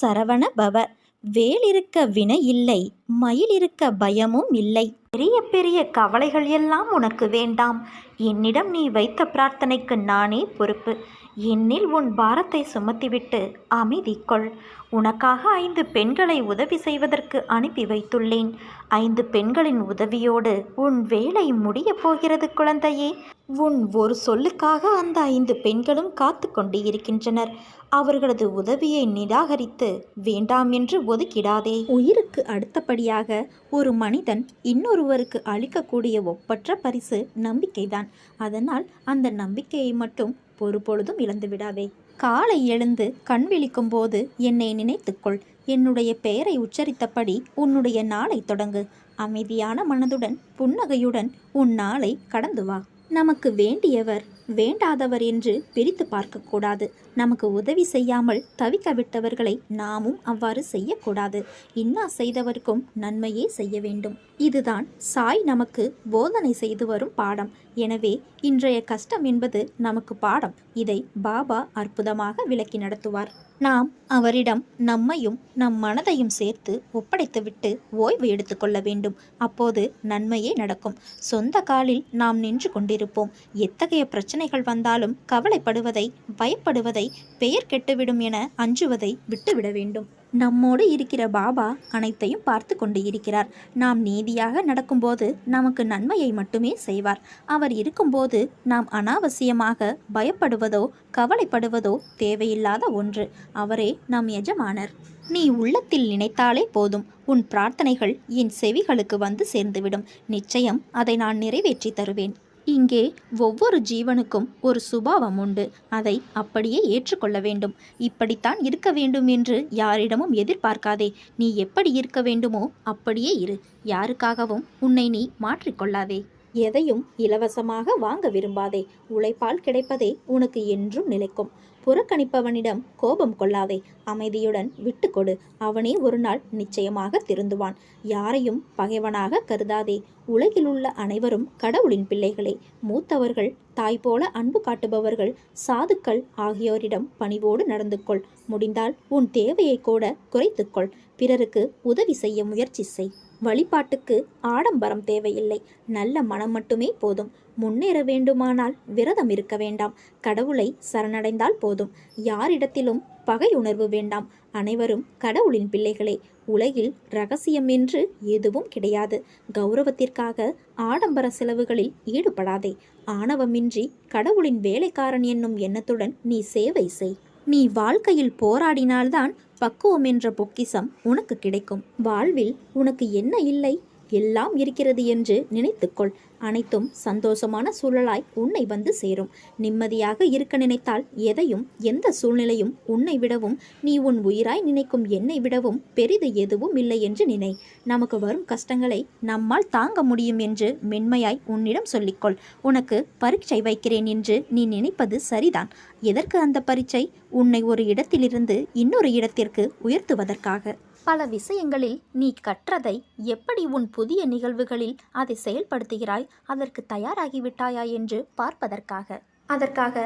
சரவண பவ. வேல் இருக்க வினை இல்லை மயில் இருக்க பயமும் இல்லை. பெரிய பெரிய கவலைகள் எல்லாம் உனக்கு வேண்டாம். என்னிடம் நீ வைத்த பிரார்த்தனைக்கு நானே பொறுப்பு. என்னில் உன் பாரத்தை சுமத்திவிட்டு அமைதி கொள். உனக்காக ஐந்து பெண்களை உதவி செய்வதற்கு அனுப்பி வைத்துள்ளேன். ஐந்து பெண்களின் உதவியோடு உன் வேலை முடியப் போகிறது குழந்தையே. உன் ஒரு சொல்லுக்காக அந்த ஐந்து பெண்களும் காத்து கொண்டு இருக்கின்றனர். அவர்களது உதவியை நிராகரித்து வேண்டாம் என்று ஒதுக்கிடாதே. உயிருக்கு அடுத்தபடியாக ஒரு மனிதன் இன்னொருவருக்கு அளிக்கக்கூடிய ஒப்பற்ற பரிசு நம்பிக்கைதான். அதனால் அந்த நம்பிக்கையை மட்டும் பொறுபொழுதும் இழந்து விடாதே காலை எழுந்து கண் விழிக்கும் போது என்னை நினைத்துக்கொள். என்னுடைய பெயரை உச்சரித்தபடி உன்னுடைய நாளை தொடங்கு. அமைதியான மனதுடன் புன்னகையுடன் உன் நாளை கடந்து வா. நமக்கு வேண்டியவர் வேண்டாதவர் என்று பிரித்து பார்க்கக்கூடாது. நமக்கு உதவி செய்யாமல் தவிக்க விட்டவர்களை நாமும் அவ்வாறு செய்யக்கூடாது. இன்னா செய்தவர்க்கும் நன்மையே செய்ய வேண்டும். இதுதான் சாய் நமக்கு போதனை செய்து வரும் பாடம். எனவே இன்றைய கஷ்டம் என்பது நமக்கு பாடம். இதை பாபா அற்புதமாக விளக்கி நடத்துவார். நாம் அவரிடம் நம்மையும் நம் மனதையும் சேர்த்து ஒப்படைத்துவிட்டு ஓய்வு எடுத்துக்கொள்ள வேண்டும். அப்போது நன்மையே நடக்கும். சொந்த காலில் நாம் நின்று கொண்டிருப்போம். எத்தகைய பிரச்சனைகள் வந்தாலும் கவலைப்படுவதை பயப்படுவதை பெயர் கெட்டுவிடும் என அஞ்சுவதை விட்டுவிட வேண்டும். நம்மோடு இருக்கிற பாபா அனைத்தையும் பார்த்து கொண்டு இருக்கிறார். நாம் நீதியாக நடக்கும்போது நமக்கு நன்மையை மட்டுமே செய்வார். அவர் இருக்கும்போது நாம் அனாவசியமாக பயப்படுவதோ கவலைப்படுவதோ தேவையில்லாத ஒன்று. அவரே நம் எஜமானர். நீ உள்ளத்தில் நினைத்தாலே போதும். உன் பிரார்த்தனைகள் என் செவிகளுக்கு வந்து சேர்ந்துவிடும். நிச்சயம் அதை நான் நிறைவேற்றி தருவேன். இங்கே ஒவ்வொரு ஜீவனுக்கும் ஒரு சுபாவம் உண்டு. அதை அப்படியே ஏற்றுக்கொள்ள வேண்டும். இப்படித்தான் இருக்க வேண்டும் என்று யாரிடமும் எதிர்பார்க்காதே. நீ எப்படி இருக்க வேண்டுமோ அப்படியே இரு. யாருக்காகவும் உன்னை நீ மாற்றிக்கொள்ளாதே. எதையும் இலவசமாக வாங்க விரும்பாதே. உழைப்பால் கிடைப்பதே உனக்கு என்றும் நிலைக்கும். புறக்கணிப்பவனிடம் கோபம் கொள்ளாதே. அமைதியுடன் விட்டுக்கொடு அவனே ஒரு நாள் நிச்சயமாக திருந்துவான். யாரையும் பகைவனாக கருதாதே. உலகில் உள்ள அனைவரும் கடவுளின் பிள்ளைகளே. மூத்தவர்கள் தாய் போல அன்பு காட்டுபவர்கள் சாதுக்கள் ஆகியோரிடம் பணிவோடு நடந்து கொள் முடிந்தால் உன் தேவையை கூட குறைத்துக்கொள். பிறருக்கு உதவி செய்ய முயற்சி செய். வழிபாட்டுக்கு ஆடம்பரம் தேவையில்லை. நல்ல மனம் மட்டுமே போதும். முன்னேற வேண்டுமானால் விரதம் இருக்க வேண்டாம். கடவுளை சரணடைந்தால் போதும். யாரிடத்திலும் பகை உணர்வு வேண்டாம். அனைவரும் கடவுளின் பிள்ளைகளே. உலகில் ரகசியம் என்று எதுவும் கிடையாது. கௌரவத்திற்காக ஆடம்பர செலவுகளில் ஈடுபடாதே. ஆணவமின்றி கடவுளின் வேலைக்காரன் என்னும் எண்ணத்துடன் நீ சேவை செய். நீ வாழ்க்கையில் போராடினால்தான் பக்குவம் என்ற பொக்கிசம் உனக்கு கிடைக்கும். வாழ்வில் உனக்கு என்ன இல்லை? எல்லாம் இருக்கிறது என்று நினைத்துக்கொள். அனைத்தும் சந்தோஷமான சூழலாய் உன்னை வந்து சேரும். நிம்மதியாக இருக்க நினைத்தால் எதையும் எந்த சூழ்நிலையும் உன்னை விடவும் நீ உன் உயிராய் நினைக்கும் என்னை விடவும் பெரிது எதுவும் இல்லை என்று நினை. நமக்கு வரும் கஷ்டங்களை நம்மால் தாங்க முடியும் என்று மென்மையாய் உன்னிடம் சொல்லிக்கொள். உனக்கு பரீட்சை வைக்கிறேன் என்று நீ நினைப்பது சரிதான். எதற்கு அந்த பரீட்சை? உன்னை ஒரு இடத்திலிருந்து இன்னொரு இடத்திற்கு உயர்த்துவதற்காக. பல விஷயங்களில் நீ கற்றதை எப்படி உன் புதிய நிகழ்வுகளில் அதை செயல்படுத்துகிறாய் அதற்கு தயாராகிவிட்டாயா என்று பார்ப்பதற்காக. அதற்காக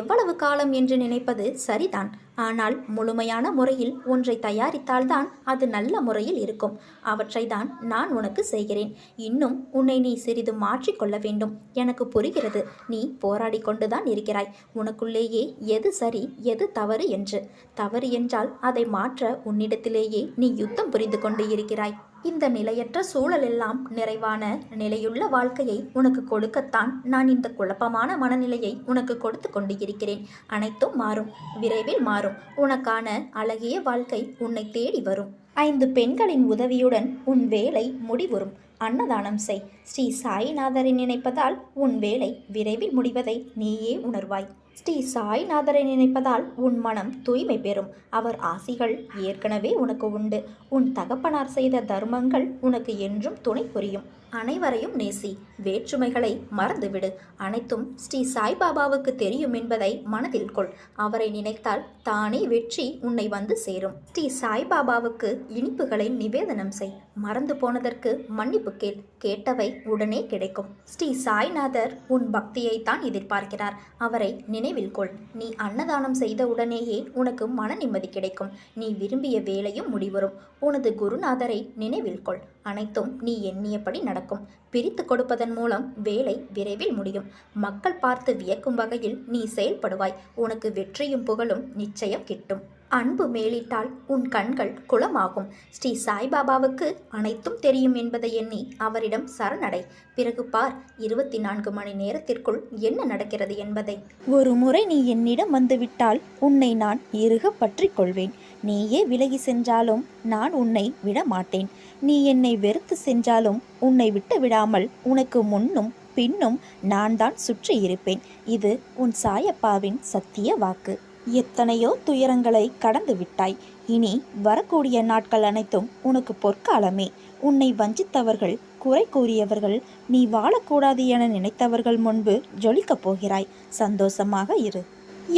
எவ்வளவு காலம் என்று நினைப்பது சரிதான். ஆனால் முழுமையான முறையில் ஒன்றை தயாரித்தால்தான் அது நல்ல முறையில் இருக்கும். அவற்றை தான் நான் உனக்கு செய்கிறேன். இன்னும் உன்னை நீ சிறிது மாற்றிக்கொள்ள வேண்டும். எனக்கு புரிகிறது. நீ போராடி கொண்டுதான் இருக்கிறாய். உனக்குள்ளேயே எது சரி எது தவறு என்று. தவறு என்றால் அதை மாற்ற உன்னிடத்திலேயே நீ யுத்தம் புரிந்து கொண்டு இருக்கிறாய். இந்த நிலையற்ற சூழலெல்லாம் நிறைவான நிலையுள்ள வாழ்க்கையை உனக்கு கொடுக்கத்தான் நான் இந்த குழப்பமான மனநிலையை உனக்கு கொடுத்து கொண்டு இருக்கிறேன் அனைத்தும் மாறும் விரைவில் மாறும். உனக்கான அழகிய வாழ்க்கை உன்னை தேடி வரும். ஐந்து பெண்களின் உதவியுடன் உன் வேலை முடிவுறும். அன்னதானம் செய். ஸ்ரீ சாய்நாதரை நினைப்பதால் உன் வேலை விரைவில் முடிவதை நீயே உணர்வாய். ஸ்ரீ சாய்நாதரை நினைப்பதால் உன் மனம் தூய்மை பெறும். அவர் ஆசிகள் ஏற்கனவே உனக்கு உண்டு. உன் தகப்பனார் செய்த தர்மங்கள் உனக்கு என்றும் துணை புரியும். அனைவரையும் நேசி. வேற்றுமைகளை மறந்துவிடு. அனைத்தும் ஸ்ரீ சாய்பாபாவுக்கு தெரியும் என்பதை மனதில் கொள். அவரை நினைத்தால் தானே வெற்றி உன்னை வந்து சேரும். ஸ்ரீ சாய்பாபாவுக்கு இனிப்புகளை நிவேதனம் செய். மறந்து போனதற்கு மன்னிப்பு கேள். கேட்டவை உடனே கிடைக்கும். ஸ்ரீ சாய்நாதர் உன் பக்தியைத்தான் எதிர்பார்க்கிறார். அவரை நினைவில் கொள். நீ அன்னதானம் செய்த உடனேயே உனக்கு மன நிம்மதி கிடைக்கும். நீ விரும்பிய வேலையும் முடிவரும். உனது குருநாதரை நினைவில் கொள். அனைத்தும் நீ எண்ணியபடி நடக்கும். பிரித்து கொடுப்பதன் மூலம் வேலை விரைவில் முடியும். மக்கள் பார்த்து வியக்கும் வகையில் நீ செயல்படுவாய். உனக்கு வெற்றியும் புகழும் நிச்சயம் கிட்டும். அன்பு மேலிட்டால் உன் கண்கள் குளமாகும். ஸ்ரீ சாய்பாபாவுக்கு அனைத்தும் தெரியும் என்பதை எண்ணி அவரிடம் சரணடை. பிறகு பார் இருபத்தி நான்கு மணி நேரத்திற்குள் என்ன நடக்கிறது என்பதை. ஒரு முறை நீ என்னிடம் வந்துவிட்டால் உன்னை நான் இறுக பற்றி கொள்வேன். நீயே விலகி சென்றாலும் நான் உன்னை விட மாட்டேன் நீ என்னை வெறுத்து சென்றாலும் உன்னை விட்டு விடாமல் உனக்கு முன்னும் பின்னும் நான் தான் சுற்றி இருப்பேன். இது உன் சாயப்பாவின் சத்திய வாக்கு. எத்தனையோ துயரங்களை கடந்து விட்டாய். இனி வரக்கூடிய நாட்கள் அனைத்தும் உனக்கு பொற்காலமே. உன்னை வஞ்சித்தவர்கள் குறை கூறியவர்கள் நீ வாழக்கூடாது என நினைத்தவர்கள் முன்பு ஜொலிக்கப் போகிறாய். சந்தோஷமாக இரு.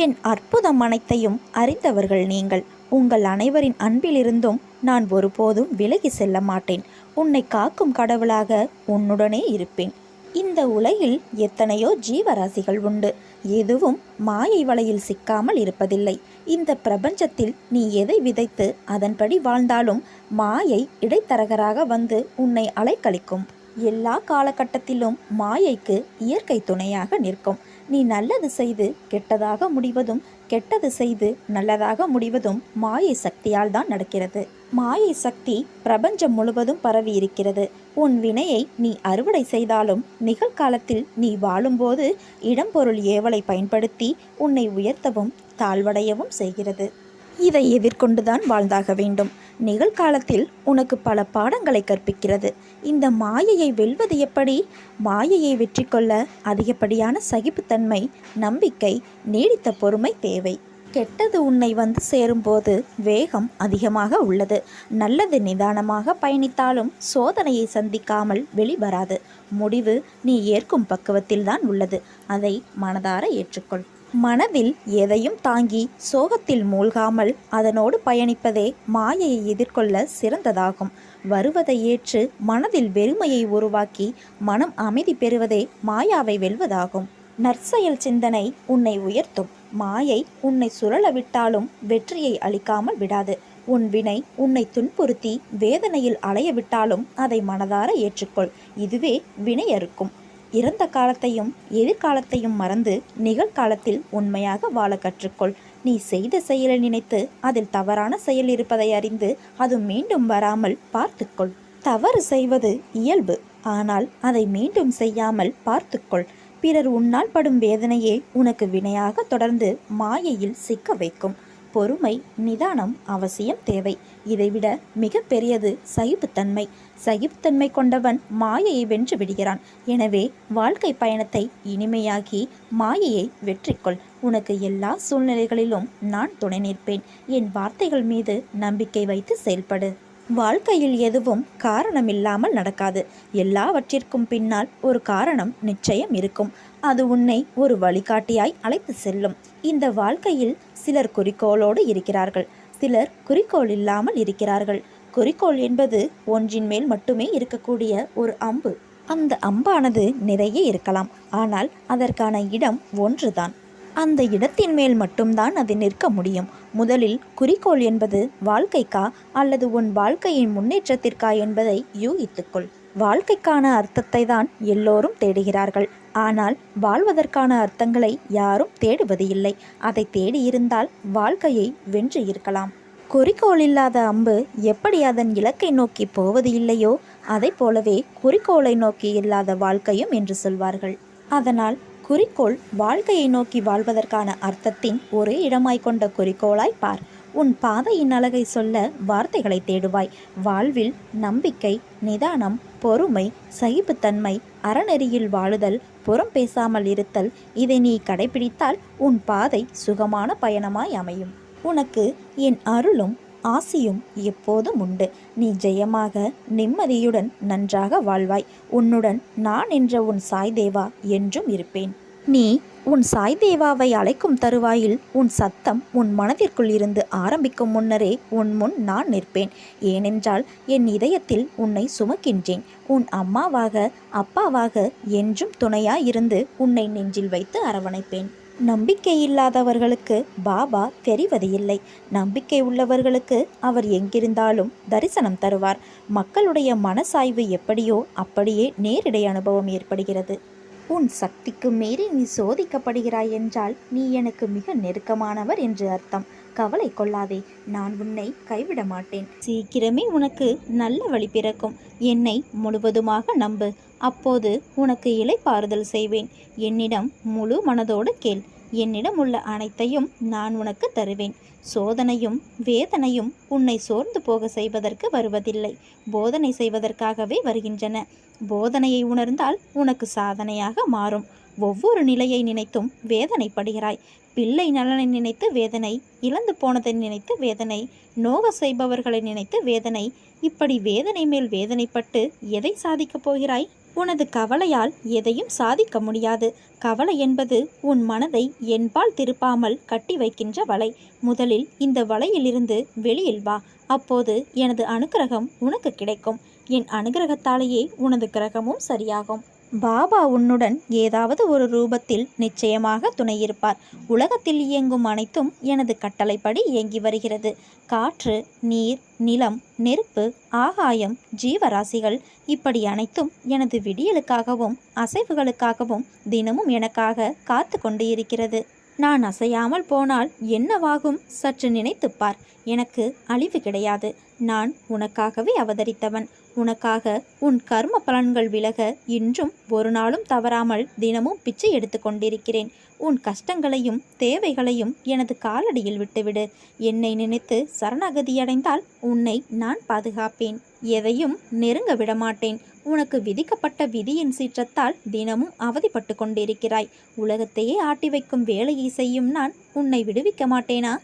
என் அற்புதம் அனைத்தையும் அறிந்தவர்கள் நீங்கள். உங்கள் அனைவரின் அன்பிலிருந்தும் நான் ஒருபோதும் விலகி செல்ல மாட்டேன். உன்னை காக்கும் கடவுளாக உன்னுடனே இருப்பேன். இந்த உலகில் எத்தனையோ ஜீவராசிகள் உண்டு. எதுவும் மாயை வலையில் சிக்காமல் இருப்பதில்லை. இந்த பிரபஞ்சத்தில் நீ எதை விதைத்து அதன்படி வாழ்ந்தாலும் மாயை இடைத்தரகராக வந்து உன்னை அலைக்கழிக்கும். எல்லா காலகட்டத்திலும் மாயைக்கு இயற்கை துணையாக நிற்கும். நீ நல்லது செய்து கெட்டதாக முடிவதும் கெட்டது செய்து நல்லதாக முடிவதும் மாயை சக்தியால் தான் நடக்கிறது. மாயை சக்தி பிரபஞ்சம் முழுவதும் பரவி இருக்கிறது. உன் வினையை நீ அறுவடை செய்தாலும் நிகழ்காலத்தில் நீ வாழும்போது இடம்பொருள் ஏவலை பயன்படுத்தி உன்னை உயர்த்தவும் தாழ்வடையவும் செய்கிறது. இதை எதிர்கொண்டுதான் வாழ்ந்தாக வேண்டும். நிகழ்காலத்தில் உனக்கு பல பாடங்களை கற்பிக்கிறது. இந்த மாயையை வெல்வது எப்படி? மாயையை வெற்றி கொள்ள அதிகப்படியான சகிப்புத்தன்மை நம்பிக்கை நீடித்த பொறுமை தேவை. கெட்டது உன்னை வந்து சேரும்போது வேகம் அதிகமாக உள்ளது. நல்லது நிதானமாக பயணித்தாலும் சோதனையை சந்திக்காமல் வெளிவராது. முடிவு நீ ஏற்கும் பக்குவத்தில்தான் உள்ளது. அதை மனதார ஏற்றுக்கொள். மனதில் எதையும் தாங்கி சோகத்தில் மூழ்காமல் அதனோடு பயணிப்பதே மாயையை எதிர்கொள்ள சிறந்ததாகும். வருவதை ஏற்று மனதில் வெறுமையை உருவாக்கி மனம் அமைதி பெறுவதே மாயாவை வெல்வதாகும். நற்செயல் சிந்தனை உன்னை உயர்த்தும். மாயை உன்னை சுழல விட்டாலும் வெற்றியை அளிக்காமல் விடாது. உன் வினை உன்னை துன்புறுத்தி வேதனையில் அலைய விட்டாலும் அதை மனதார ஏற்றுக்கொள். இதுவே வினை அறுக்கும் இறந்த காலத்தையும் எதிர்காலத்தையும் மறந்து நிகழ்காலத்தில் உண்மையாக வாழ கற்றுக்கொள். நீ செய்த செயலை நினைத்து அதில் தவறான செயல் இருப்பதை அறிந்து அது மீண்டும் வராமல் பார்த்துக்கொள். தவறு செய்வது இயல்பு ஆனால் அதை மீண்டும் செய்யாமல் பார்த்துக்கொள். பிறர் உன்னால் படும் வேதனையே உனக்கு வினையாக தொடர்ந்து மாயையில் சிக்க வைக்கும். பொறுமை நிதானம் அவசியம் தேவை. இதைவிட மிக பெரியது சகிப்புத்தன்மை. சகிப்புத்தன்மை கொண்டவன் மாயையை வென்று விடுகிறான். எனவே வாழ்க்கை பயணத்தை இனிமையாக்கி மாயையை வெற்றிக்கொள். உனக்கு எல்லா சூழ்நிலைகளிலும் நான் துணை நிற்பேன். என் வார்த்தைகள் மீது நம்பிக்கை வைத்து செயல்படு. வாழ்க்கையில் எதுவும் காரணமில்லாமல் நடக்காது. எல்லாவற்றிற்கும் பின்னால் ஒரு காரணம் நிச்சயம் இருக்கும். அது உன்னை ஒரு வழிகாட்டியாய் அழைத்து செல்லும். இந்த வாழ்க்கையில் சிலர் குறிக்கோளோடு இருக்கிறார்கள். சிலர் குறிக்கோள் இல்லாமல் இருக்கிறார்கள். குறிக்கோள் என்பது ஒன்றின் மேல் மட்டுமே இருக்கக்கூடிய ஒரு அம்பு. அந்த அம்பானது நிறைய இருக்கலாம். ஆனால் அதற்கான இடம் ஒன்றுதான். அந்த இடத்தின் மேல் மட்டும்தான் அது நிற்க முடியும். முதலில் குறிக்கோள் என்பது வாழ்க்கைக்கா அல்லது உன் வாழ்க்கையின் முன்னேற்றத்திற்கா என்பதை யூகித்துக்கொள். வாழ்க்கைக்கான அர்த்தத்தை தான் எல்லோரும் தேடுகிறார்கள். ஆனால் வாழ்வதற்கான அர்த்தங்களை யாரும் தேடுவது இல்லை அதை தேடியிருந்தால் வாழ்க்கையை வென்று இருக்கலாம். குறிக்கோள் இல்லாத அம்பு எப்படி அதன் இலக்கை நோக்கி போவது இல்லையோ அதை போலவே குறிக்கோளை நோக்கி இல்லாத வாழ்க்கையும் என்று சொல்வார்கள். அதனால் குறிக்கோள் வாழ்க்கையை நோக்கி வாழ்வதற்கான அர்த்தத்தின் ஒரே இடமாய் கொண்ட குறிக்கோளாய் பார். உன் பாதையின் அழகை சொல்ல வார்த்தைகளை தேடுவாய். வாழ்வில் நம்பிக்கை நிதானம் பொறுமை சகிப்புத்தன்மை அறநெறியில் வாழுதல் புறம் பேசாமல் இருத்தல் இதை நீ கடைபிடித்தால் உன் பாதை சுகமான பயணமாய் அமையும். உனக்கு என் அருளும் ஆசியும் எப்போதும் உண்டு. நீ ஜெயமாக நிம்மதியுடன் நன்றாக வாழ்வாய். உன்னுடன் நான் என்ற உன் சாய் தேவா என்றும் இருப்பேன். நீ உன் சாய் தேவாவை அழைக்கும் தருவாயில் உன் சத்தம் உன் மனதிற்குள் இருந்து ஆரம்பிக்கும் முன்னரே உன் முன் நான் நிற்பேன். ஏனென்றால் என் இதயத்தில் உன்னை சுமக்கின்றேன். உன் அம்மாவாக அப்பாவாக என்றும் துணையாயிருந்து உன்னை நெஞ்சில் வைத்து அரவணைப்பேன். நம்பிக்கை இல்லாதவர்களுக்கு பாபா தெரிவது இல்லை. நம்பிக்கை உள்ளவர்களுக்கு அவர் எங்கிருந்தாலும் தரிசனம் தருவார். மக்களுடைய மனசாய்வு எப்படியோ அப்படியே நேரிடை அனுபவம் ஏற்படுகிறது. உன் சக்திக்கு மீறி நீ சோதிக்கப்படுகிறாய் என்றால் நீ எனக்கு மிக நெருக்கமானவர் என்று அர்த்தம். கவலை கொள்ளாதே. நான் உன்னை கைவிட மாட்டேன். சீக்கிரமே உனக்கு நல்ல வழி பிறக்கும். என்னை முழுவதுமாக நம்பு. அப்போது உனக்கு இலைப்பாறுதல் செய்வேன். என்னிடம் முழு மனதோடு கேள். என்னிடம் உள்ள அனைத்தையும் நான் உனக்கு தருவேன். சோதனையும் வேதனையும் உன்னை சோர்ந்து போக செய்வதற்கு வருவதில்லை. போதனை செய்வதற்காகவே வருகின்றன. போதனையை உணர்ந்தால் உனக்கு சாதனையாக மாறும். ஒவ்வொரு நிலையை நினைத்தும் வேதனைப்படுகிறாய். பிள்ளை நலனை நினைத்து வேதனை இழந்து போனதை நினைத்து வேதனை நோக செய்பவர்களை நினைத்து வேதனை இப்படி வேதனை மேல் வேதனைப்பட்டு எதை சாதிக்கப் போகிறாய்? உனது கவலையால் எதையும் சாதிக்க முடியாது. கவலை என்பது உன் மனதை என்பால் திருப்பாமல் கட்டி வைக்கின்ற வலை. முதலில் இந்த வலையிலிருந்து வெளியில் வா. அப்போது எனது அனுக்கிரகம் உனக்கு கிடைக்கும். என் அனுகிரகத்தாலேயே உனது கிரகமும் சரியாகும். பாபா உன்னுடன் ஏதாவது ஒரு ரூபத்தில் நிச்சயமாக துணையிருப்பார். உலகத்தில் இயங்கும் அனைத்தும் எனது கட்டளைப்படி இயங்கி வருகிறது. காற்று நீர் நிலம் நெருப்பு ஆகாயம் ஜீவராசிகள் இப்படி அனைத்தும் எனது விடியலுக்காகவும் அசைவுகளுக்காகவும் தினமும் எனக்காக காத்து கொண்டு இருக்கிறது நான் அசையாமல் போனால் என்னவாகும்? சற்று நினைத்துப்பார் எனக்கு அழிவு கிடையாது. நான் உனக்காகவே அவதரித்தவன். உனக்காக உன் கர்ம பலன்கள் விலக இன்றும் ஒரு நாளும் தவறாமல் தினமும் பிச்சை எடுத்து கொண்டிருக்கிறேன். உன் கஷ்டங்களையும் தேவைகளையும் எனது காலடியில் விட்டுவிடு. என்னை நினைத்து சரணாகதியடைந்தால் உன்னை நான் பாதுகாப்பேன். எதையும் நெருங்க விடமாட்டேன். உனக்கு விதிக்கப்பட்ட விதியின் சீற்றத்தால் தினமும் அவதிப்பட்டு கொண்டிருக்கிறாய். உலகத்தையே ஆட்டி வைக்கும் வேலையை செய்யும் நான் உன்னை விடுவிக்க மாட்டேனா?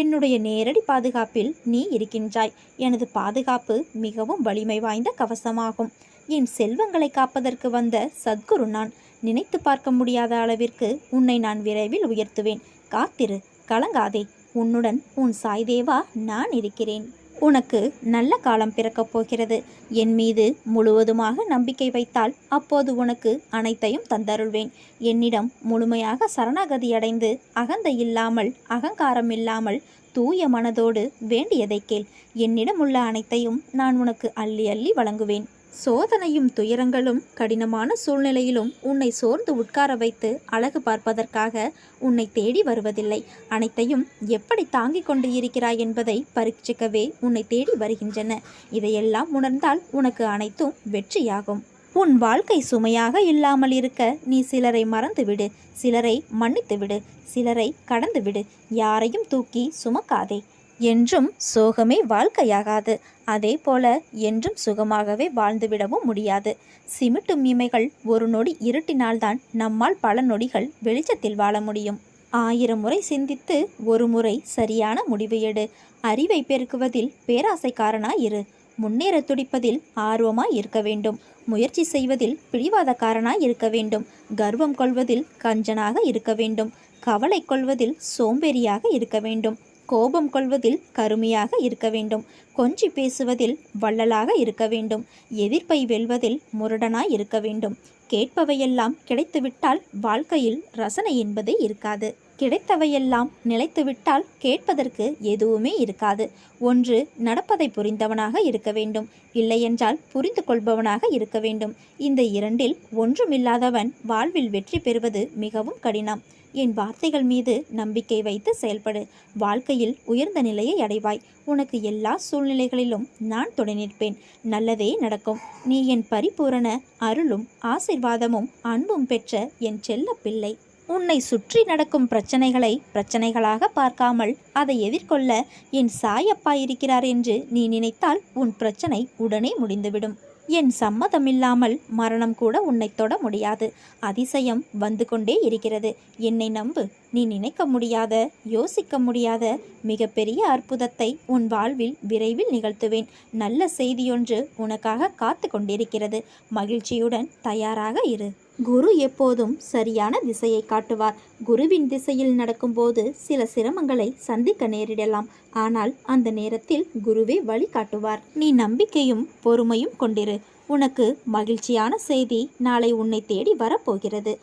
என்னுடைய நேரடி பாதுகாப்பில் நீ இருக்கின்றாய். எனது பாதுகாப்பு மிகவும் வலிமை வாய்ந்த கவசமாகும். என் செல்வங்களை காப்பதற்கு வந்த சத்குரு நான் நினைத்து பார்க்க முடியாத அளவிற்கு உன்னை நான் விரைவில் உயர்த்துவேன். காத்திரு கலங்காதே. உன்னுடன் உன் சாய்தேவா நான் இருக்கிறேன். உனக்கு நல்ல காலம் பிறக்கப் போகிறது. என் மீது முழுவதுமாக நம்பிக்கை வைத்தால் அப்போது உனக்கு அனைத்தையும் தந்தருள்வேன். என்னிடம் முழுமையாக சரணாகதி அடைந்து அகந்தை இல்லாமல் அகங்காரம் இல்லாமல் தூய மனதோடு வேண்டியதை கேள். என்னிடம் உள்ள அனைத்தையும் நான் உனக்கு அள்ளி அள்ளி வழங்குவேன். சோதனையும் துயரங்களும் கடினமான சூழ்நிலையிலும் உன்னை சோர்ந்து உட்கார வைத்து அழகு பார்ப்பதற்காக உன்னை தேடி வருவதில்லை. அனைத்தையும் எப்படி தாங்கிக் கொண்டு இருக்கிறாய் என்பதை பரீட்சிக்கவே உன்னை தேடி வருகின்றன. இதையெல்லாம் உணர்ந்தால் உனக்கு அனைத்தும் வெற்றியாகும். உன் வாழ்க்கை சுமையாக இல்லாமல் இருக்க நீ சிலரை மறந்துவிடு. சிலரை மன்னித்துவிடு. சிலரை கடந்துவிடு. யாரையும் தூக்கி சுமக்காதே. என்றும் சோகமே வாழ்க்கையாகாது. அதே போல என்றும் சுகமாகவே வாழ்ந்துவிடவும் முடியாது. சிமிட்டும் இமைகள் ஒரு நொடி இருட்டினால்தான் நம்மால் பல நொடிகள் வெளிச்சத்தில் வாழ முடியும். ஆயிரம் முறை சிந்தித்து ஒரு முறை சரியான முடிவு எடு. அறிவை பெருக்குவதில் பேராசைக்காரனாய் இரு. முன்னேற துடிப்பதில் ஆர்வமாய் இருக்க வேண்டும். முயற்சி செய்வதில் பிடிவாதக்காரனாய் இருக்க வேண்டும். கர்வம் கொள்வதில் கஞ்சனாக இருக்க வேண்டும். கவலை கொள்வதில் சோம்பேறியாக இருக்க வேண்டும். கோபம் கொள்வதில் கருமையாக இருக்க வேண்டும். கொஞ்சி பேசுவதில் வள்ளலாக இருக்க வேண்டும். எதிர்ப்பை வெல்வதில் முரடனாய் இருக்க வேண்டும். கேட்பவையெல்லாம் கிடைத்துவிட்டால் வாழ்க்கையில் ரசனை என்பதே இருக்காது. கிடைத்தவையெல்லாம் நிலைத்துவிட்டால் கேட்பதற்கு எதுவுமே இருக்காது. ஒன்று நடப்பதை புரிந்தவனாக இருக்க வேண்டும். இல்லையென்றால் புரிந்து கொள்பவனாக இருக்க வேண்டும். இந்த இரண்டில் ஒன்றுமில்லாதவன் வாழ்வில் வெற்றி பெறுவது மிகவும் கடினம். என் வார்த்தைகள் மீது நம்பிக்கை வைத்து செயல்படு. வாழ்க்கையில் உயர்ந்த நிலையை அடைவாய். உனக்கு எல்லா சூழ்நிலைகளிலும் நான் துணை நிற்பேன். நல்லதே நடக்கும். நீ என் பரிபூரண அருளும் ஆசிர்வாதமும் அன்பும் பெற்ற என் செல்ல பிள்ளை. உன்னை சுற்றி நடக்கும் பிரச்சனைகளை பிரச்சனைகளாக பார்க்காமல் அதை எதிர்கொள்ள என் சாயப்பா இருக்கிறார் என்று நீ நினைத்தால் உன் பிரச்சனை உடனே முடிந்துவிடும். என் சம்மதமில்லாமல் மரணம் கூட உன்னை தொட முடியாது. அதிசயம் வந்து கொண்டே இருக்கிறது. என்னை நம்பு. நீ நினைக்க முடியாத யோசிக்க முடியாத மிகப்பெரிய அற்புதத்தை உன் வாழ்வில் விரைவில் நிகழ்த்துவேன். நல்ல செய்தியொன்று உனக்காக காத்து கொண்டிருக்கிறது. மகிழ்ச்சியுடன் தயாராக இரு. குரு எப்போதும் சரியான திசையை காட்டுவார். குருவின் திசையில் நடக்கும்போது சில சிரமங்களை சந்திக்க நேரிடலாம். ஆனால் அந்த நேரத்தில் குருவே வழி காட்டுவார். நீ நம்பிக்கையும் பொறுமையும் கொண்டிரு. உனக்கு மகிழ்ச்சியான செய்தி நாளை உன்னை தேடி வரப்போகிறது.